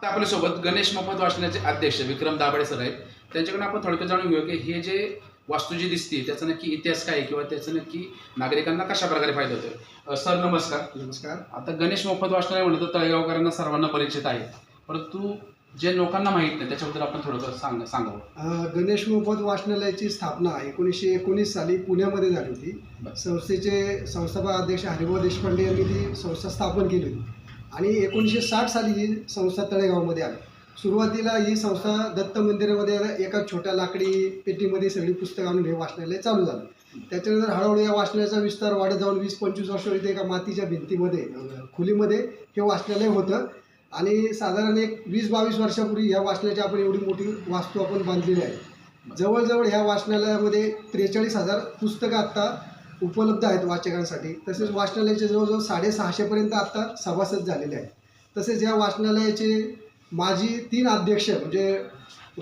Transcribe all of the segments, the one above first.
आता आपल्यासोबत गणेश मोफत वाचनाचे अध्यक्ष विक्रम दाभाडे सर आहेत. त्यांच्याकडून आपण थोडक्यात जाणून घेऊ की हे जे वास्तू जी दिसते त्याचा नक्की इतिहास काय आहे किंवा त्याचा नक्की नागरिकांना कशा प्रकारे फायदा होतोय? सर नमस्कार. नमस्कार. आता गणेश मोफत वाचनालय म्हणलं तर तळेगावकरांना सर्वांना परिचित आहे. परंतु जे लोकांना माहीत नाही त्याच्याबद्दल आपण थोडं सांग सांगावं. गणेश मोफत वाचनालयाची स्थापना एकोणीसशे एकोणीस साली पुण्यामध्ये झाली होती. संस्थेचे संस्थापक अध्यक्ष हरिभाऊ देशपांडे यांनी ती संस्था स्थापन केली होती. आणि एकोणीसशे साठ साली ही संस्था तळेगावमध्ये आली. सुरुवातीला ही संस्था दत्त मंदिरामध्ये एका छोट्या लाकडी पेटीमध्ये सगळी पुस्तकं आणून हे वाचनालय चालू झालं. त्याच्यानंतर हळूहळू या वाचनालयाचा विस्तार वाढत जाऊन वीस पंचवीस वर्ष इथे एका मातीच्या भिंतीमध्ये खुलीमध्ये हे वाचनालय होतं. आणि साधारण एक वीस बावीस वर्षापूर्वी ह्या वाचनालयाची आपण एवढी मोठी वास्तू आपण बांधलेली आहे. जवळजवळ ह्या वाचनालयामध्ये त्रेचाळीस हजार पुस्तकं आत्ता उपलब्ध आहेत वाचकांसाठी. तसेच वाचनालयाचे जवळजवळ साडेसहाशेपर्यंत आत्ता सभासद झालेले आहेत. तसेच या वाचनालयाचे माजी तीन अध्यक्ष म्हणजे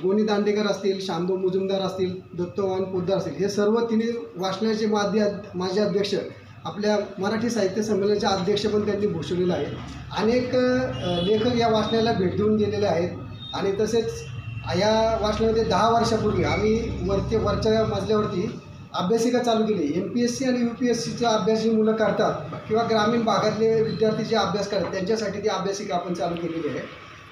गोनी दांडेकर असतील शांभू मुजुमदार असतील दत्तवान पोद्दार असतील हे सर्व तिन्ही वाचनालयाचे माध्य माजी अध्यक्ष आपल्या मराठी साहित्य संमेलनाचे अध्यक्ष पण त्यांनी भूषवलेलं आहे अनेक लेखक या वाचनालयाला भेट देऊन गेलेले आहेत. आणि तसेच या वाचनामध्ये दहा वर्षापूर्वी आम्ही वरती वरच्या मजल्यावरती अभ्यासिका चालू केली. एम पी एस सी आणि यू पी एस सीचा अभ्यास जी मुलं करतात किंवा ग्रामीण भागातले विद्यार्थी जे अभ्यास करतात त्यांच्यासाठी ती अभ्यासिका आपण चालू केलेली आहे.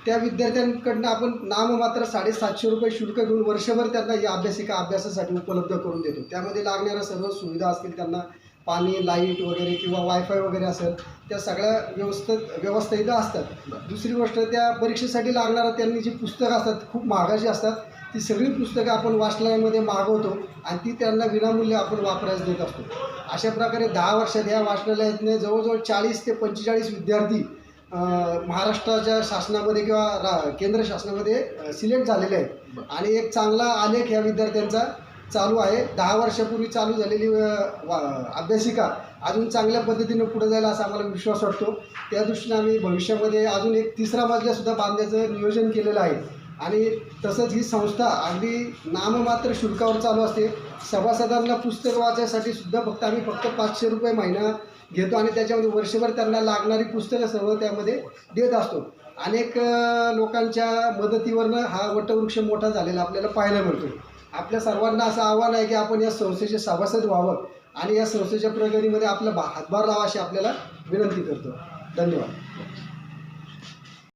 त्या विद्यार्थ्यांकडनं आपण नाममात्र साडेसातशे रुपये शुल्क घेऊन वर्षभर त्यांना ही अभ्यासिका अभ्यासासाठी उपलब्ध करून देतो. त्यामध्ये लागणाऱ्या सर्व सुविधा असतील त्यांना पाणी लाइट वगैरे किंवा वायफाय वगैरे असेल त्या सगळ्या व्यवस्थित व्यवस्थित असतात. दुसरी गोष्ट त्या परीक्षेसाठी लागणारं त्यांनी जी पुस्तकं असतात खूप महागाची असतात ती सगळी पुस्तकं आपण वाचनालयामध्ये मागवतो आणि ती त्यांना विनामूल्य आपण वापरायला देत असतो. अशा प्रकारे दहा वर्षात या वाचनालयातने जवळजवळ चाळीस ते पंचेचाळीस विद्यार्थी महाराष्ट्राच्या शासनामध्ये किंवा रा केंद्र शासनामध्ये सिलेक्ट झालेले आहेत. आणि एक चांगला आलेख या विद्यार्थ्यांचा चालू आहे. दहा वर्षापूर्वी चालू झालेली वा- अभ्यासिका अजून चांगल्या पद्धतीनं पुढे जायला असा आम्हाला विश्वास वाटतो. त्या दृष्टीने आम्ही भविष्यामध्ये अजून एक तिसरा मजलासुद्धा बांधण्याचं नियोजन केलेलं आहे. आणि तसंच ही संस्था अगदी नाममात्र शुल्कावर चालू असते. सभासदांना पुस्तक वाचायसाठी सुद्धा फक्त आम्ही फक्त पाचशे रुपये महिना घेतो आणि त्याच्यामध्ये वर्षभर त्यांना लागणारी पुस्तकं सर्व त्यामध्ये देत असतो. अनेक लोकांच्या मदतीवरनं हा वटवृक्ष मोठा झालेला आपल्याला पाहायला मिळतो. आपल्या सर्वांना असं आव्हान आहे की आपण या संस्थेचे सभासद व्हावं आणि या संस्थेच्या प्रगतीमध्ये आपला भा- हातभार लावा अशी आपल्याला विनंती करतो. धन्यवाद.